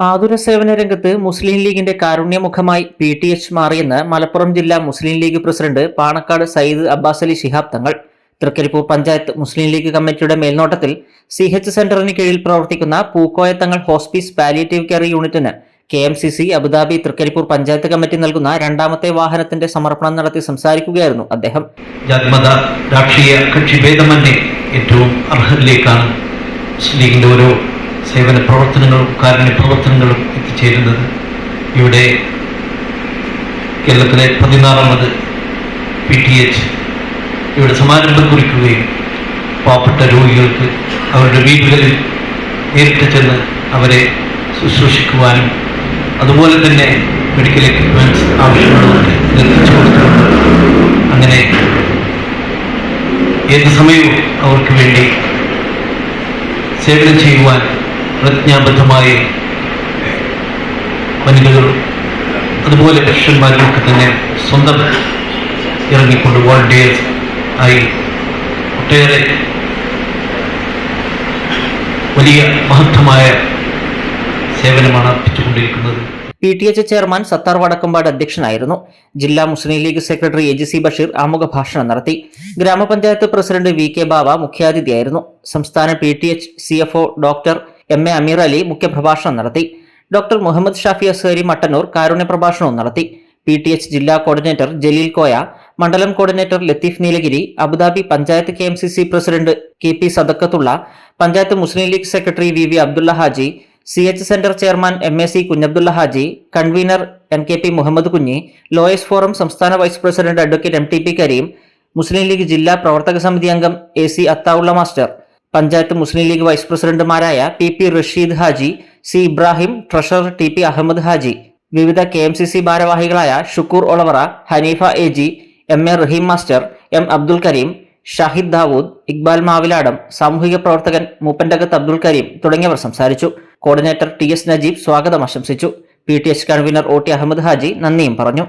ആതുര സേവന രംഗത്ത് മുസ്ലിം ലീഗിന്റെ കാരുണ്യമുഖമായി പി ടി എച്ച് മാറിയെന്ന് മലപ്പുറം ജില്ലാ മുസ്ലിം ലീഗ് പ്രസിഡന്റ് പാണക്കാട് സയ്യിദ് അബ്ബാസ് അലി ശിഹാബ് തങ്ങൾ. തൃക്കരിപ്പൂർ പഞ്ചായത്ത് മുസ്ലിം ലീഗ് കമ്മിറ്റിയുടെ മേൽനോട്ടത്തിൽ സി എച്ച് സെന്ററിന് കീഴിൽ പ്രവർത്തിക്കുന്ന പൂക്കോയത്തങ്ങൾ ഹോസ്പീസ് പാലിയേറ്റീവ് കെയർ യൂണിറ്റിന് K M C C Abu Dhabi Trikaripur panchayat committee നൽകുന്ന രണ്ടാമത്തെ വാഹനത്തിന്റെ സമർപ്പണം നടത്തി സംസാരിക്കുകയായിരുന്നു അദ്ദേഹം. രാഷ്ട്രീയ ഏറ്റവും ഓരോ സേവന പ്രവർത്തനങ്ങളും കാരുണ്യ പ്രവർത്തനങ്ങളും എത്തിച്ചേരുന്നത് ഇവിടെ കേരളത്തിലെ പതിനാറാമത് പി ടി എച്ച് ഇവിടെ സമാരംഭം കുറിക്കുകയും പാവപ്പെട്ട രോഗികൾക്ക് അവരുടെ വീടുകളിൽ നേരിട്ട് ചെന്ന് അവരെ ശുശ്രൂഷിക്കുവാനും അതുപോലെ തന്നെ മെഡിക്കൽ എക്യുപ്മെന്റ്സ് ആവശ്യമുള്ളവർക്ക് അങ്ങനെ ഏത് സമയവും അവർക്ക് വേണ്ടി സേവനം ചെയ്യുവാൻ പ്രതിജ്ഞാബദ്ധമായി വനിതകൾ അതുപോലെ പുരുഷന്മാരിലൊക്കെ തന്നെ സ്വന്തം ഇറങ്ങിക്കൊണ്ട് വോളണ്ടിയേഴ്സ് ആയി ഒട്ടേറെ വലിയ മഹത്വമായ സേവനമാണ് അർപ്പിച്ചുകൊണ്ടിരിക്കുന്നത്. P T H chairman Sathar Vadakkampad അധ്യക്ഷനായിരുന്നു. ജില്ലാ Muslim League secretary A G C Basheer ആമുഖ ഭാഷണം നടത്തി. ഗ്രാമപഞ്ചായത്ത് പ്രസിഡന്റ് വി കെ ബാബ മുഖ്യാതിഥിയായിരുന്നു. സംസ്ഥാന P T H C F doctor M. A. Ameer Ali മുഖ്യപ്രഭാഷണം നടത്തി. ഡോക്ടർ മുഹമ്മദ് ഷാഫി അസ്ഹരി മട്ടന്നൂർ കാരുണ്യ പ്രഭാഷണവും നടത്തി. പി. ടി. എച്ച്. ജില്ലാ കോർഡിനേറ്റർ ജലീൽ കോയ മണ്ഡലം coordinator Latheef Nilgiri Abu Dhabi panchayat K. M. C. C. President K. P. Sadakathulla panchayat Muslim League secretary V. V. Abdulla Haji C. H. Centre chairman M. A. C. Kunhabdulla Haji convener N K. P. Muhammad Kunhi lawyers forum സംസ്ഥാന vice president advocate M. T. P. Kareem Muslim League ജില്ലാ പ്രവർത്തക സമിതി അംഗം A. C. Athaulla master panchayat Muslim League vice പ്രസിഡന്റുമാരായ P P Rasheed Haji C Ibrahim treasurer T P Ahmed Haji വിവിധ K M C C ഭാരവാഹികളായ Shukoor Olavara Haneefa A G M A Raheem master M Abdul Kareem Shahid Dawood Iqbal Maviladam സാമൂഹിക പ്രവർത്തകൻ മൂപ്പൻഡകത്ത് അബ്ദുൽ കരീം തുടങ്ങിയവർ സംസാരിച്ചു. Coordinator T S Najeeb സ്വാഗതം ആശംസിച്ചു. P T H convener O T Ahmed Haji നന്ദിയും പറഞ്ഞു.